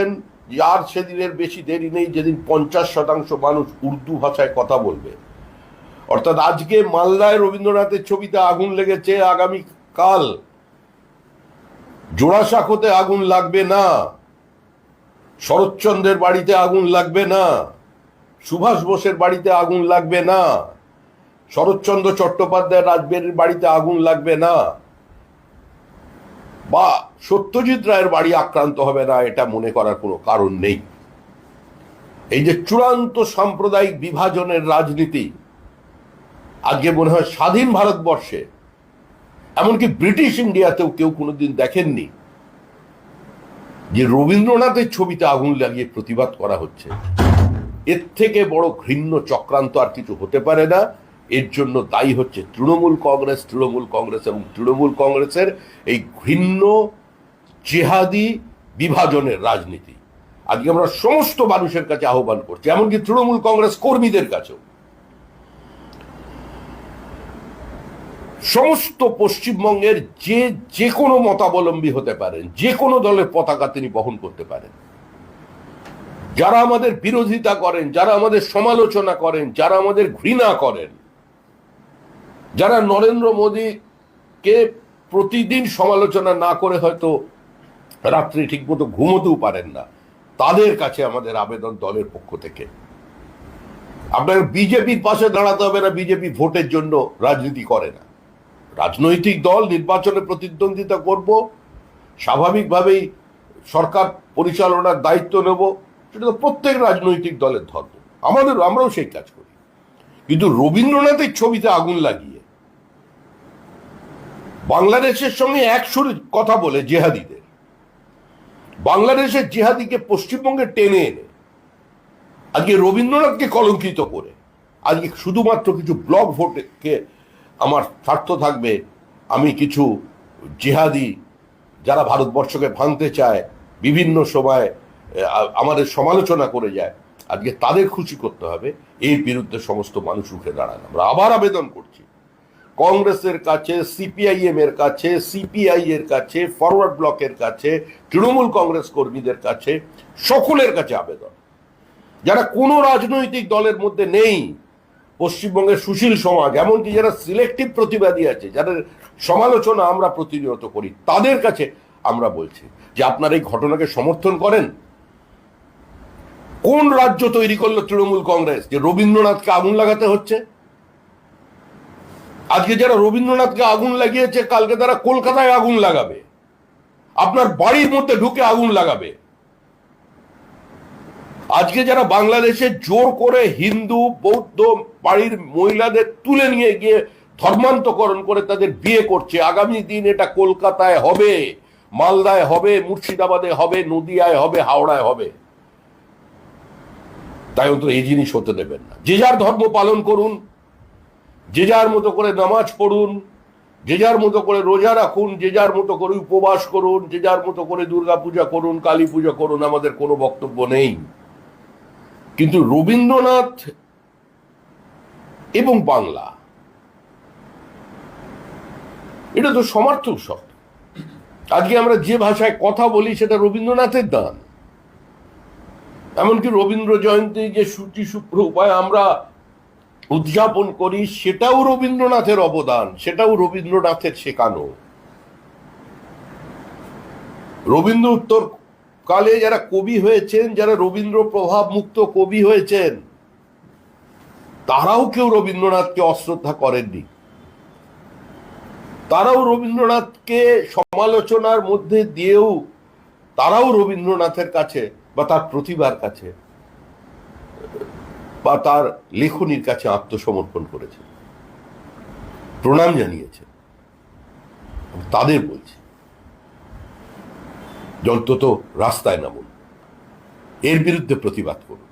বলেছেন আর সেদিনের বেশি দেরি নেই যেদিন পঞ্চাশ শতাংশ মানুষ উর্দু ভাষায় কথা বলবে। অর্থাৎ আজকে মালদায় রবীন্দ্রনাথের ছবিতে আগুন লেগেছে, আগামী কাল জোড়াসাঁকোতে আগুন লাগবে না, শরৎচন্দ্রের বাড়িতে আগুন লাগবে না, সুভাষ বোসের বাড়িতে আগুন লাগবে না, শরৎচন্দ্র চট্টোপাধ্যায় রাজবেরির বাড়িতে আগুন লাগবে না। বা সত্যজিৎ রায়ের বাড়ি আক্রান্ত হবে না, এটা মনে করার কোনো কারণ নেই। এই যে চূড়ান্ত সাম্প্রদায়িক বিভাজনের রাজনীতি আজকে মনে হয় স্বাধীন ভারতবর্ষে, এমনকি ব্রিটিশ ইন্ডিয়াতেও কেউ কোনোদিন দেখেননি যে রবীন্দ্রনাথের ছবিতে আগুন লাগিয়ে প্রতিবাদ করা হচ্ছে। এর থেকে বড় ঘৃণ্য চক্রান্ত আর কিছু হতে পারে না। এর জন্য দায়ী হচ্ছে তৃণমূল কংগ্রেস তৃণমূল কংগ্রেস এবং তৃণমূল কংগ্রেসের এই ঘৃণ্য জেহাদি বিভাজনের রাজনীতি। আজকে আমরা সমস্ত মানুষের কাছে আহ্বান করছি, এমনকি তৃণমূল কংগ্রেস কর্মীদের কাছেও। সমস্ত পশ্চিমবঙ্গের যে যে কোনো মতাবলম্বী হতে পারেন, যে কোনো দলের পতাকা তিনি বহন করতে পারেন। যারা আমাদের বিরোধিতা করেন, যারা আমাদের সমালোচনা করেন, যারা আমাদের ঘৃণা করেন যারা নরেন্দ্র মোদীকে প্রতিদিন সমালোচনা না করে হয়তো রাত্রি ঠিকমতো ঘুমোতেও পারেন না, তাদের কাছে আমাদের আবেদন দলের পক্ষ থেকে। আপনার বিজেপির পাশে দাঁড়াতে হবে না, বিজেপি ভোটের জন্য রাজনীতি করে না। রাজনৈতিক দল নির্বাচনে প্রতিদ্বন্দ্বিতা করব, স্বাভাবিকভাবেই সরকার পরিচালনার দায়িত্ব নেব, সেটা তো প্রত্যেক রাজনৈতিক দলের ধর্ম। আমাদের আমরাও সেই কাজ করি। কিন্তু রবীন্দ্রনাথের ছবিতে আগুন লাগিয়ে বাংলাদেশের সঙ্গে এক সুরে কথা বলে জেহাদিদের। বাংলাদেশের জেহাদিকে পশ্চিমবঙ্গে টেনে এনে আজকে রবীন্দ্রনাথকে কলঙ্কিত করে, আজকে শুধুমাত্র কিছু ব্লক ভোটকে আমার স্বার্থ থাকবে, আমি কিছু জেহাদি যারা ভারতবর্ষকে ভাঙতে চায়, বিভিন্ন সময় আমাদের সমালোচনা করে যায়, আজকে তাদের খুশি করতে হবে, এর বিরুদ্ধে সমস্ত মানুষ উঠে দাঁড়ান। আমরা আবার আবেদন করছি। কংগ্রেসের কাছে সিপিআইএম এর কাছে সিপিআই এর কাছে, ফরওয়ার্ড ব্লকের কাছে, তৃণমূল কংগ্রেস কর্মীদের কাছে, সকলের কাছে আবেদন। যারা কোনো রাজনৈতিক দলের মধ্যে নেই, পশ্চিমবঙ্গের সুশীল সমাজ, এমনকি যারা সিলেক্টিভ প্রতিবাদী আছে, যাদের সমালোচনা আমরা প্রতিনিয়ত করি, তাদের কাছে আমরা বলছি যে আপনার এই ঘটনাকে সমর্থন করেন। কোন রাজ্য তৈরি করল তৃণমূল কংগ্রেস? যে রবীন্দ্রনাথকে আগুন লাগাতে হচ্ছে? আজকে যারা রবীন্দ্রনাথকে আগুন লাগিয়েছে, কালকে তারা কলকাতায় আগুন লাগাবে। আপনার বাড়ির মধ্যে ঢুকে আগুন লাগাবে। আজকে যারা বাংলাদেশে জোর করে হিন্দু, বৌদ্ধ বাড়ির মহিলাদের তুলে নিয়ে গিয়ে ধর্মান্তকরণ করে তাদের বিয়ে করছে, আগামী দিন এটা কলকাতায় হবে, মালদায় হবে, মুর্শিদাবাদে হবে, নদিয়ায় হবে, হাওড়ায় হবে। তাই অন্তত এই জিনিস হতে দেবেন না। যে যার ধর্ম পালন করুন যে যার মতো করে নামাজ পড়ুন, যে যার মতো করে রোজা রাখুন, যে যার মতো করে উপবাস করুন, যে যার মতো করে দুর্গা পূজা করুন, কালী পূজা করুন, আমাদের কোনো বক্তব্য নেই। কিন্তু রবীন্দ্রনাথ এবং বাংলা, এটা তো সমার্থক শব্দ। আজকে আমরা যে ভাষায় কথা বলি, সেটা রবীন্দ্রনাথের দান। এমনকি রবীন্দ্র জয়ন্তী যে সূচি শুক্র উপায় আমরা উদযাপন করি, সেটাও রবীন্দ্রনাথের অবদান, সেটাও রবীন্দ্রনাথের শেখানো। রবীন্দ্র উত্তর কালে যারা কবি হয়েছেন, যারা রবীন্দ্র প্রভাব মুক্ত কবি হয়েছেন, তারাও কেউ রবীন্দ্রনাথকে অশ্রদ্ধা করেননি। তারাও রবীন্দ্রনাথকে সমালোচনার মধ্যে দিয়েও তারাও রবীন্দ্রনাথের কাছে বা তার প্রতিভার কাছে বা তার লেখনির কাছে আত্মসমর্পণ করেছে। প্রণাম জানিয়েছে। তাদের বলছি অন্তত রাস্তায় নামুন। এর বিরুদ্ধে প্রতিবাদ করুন।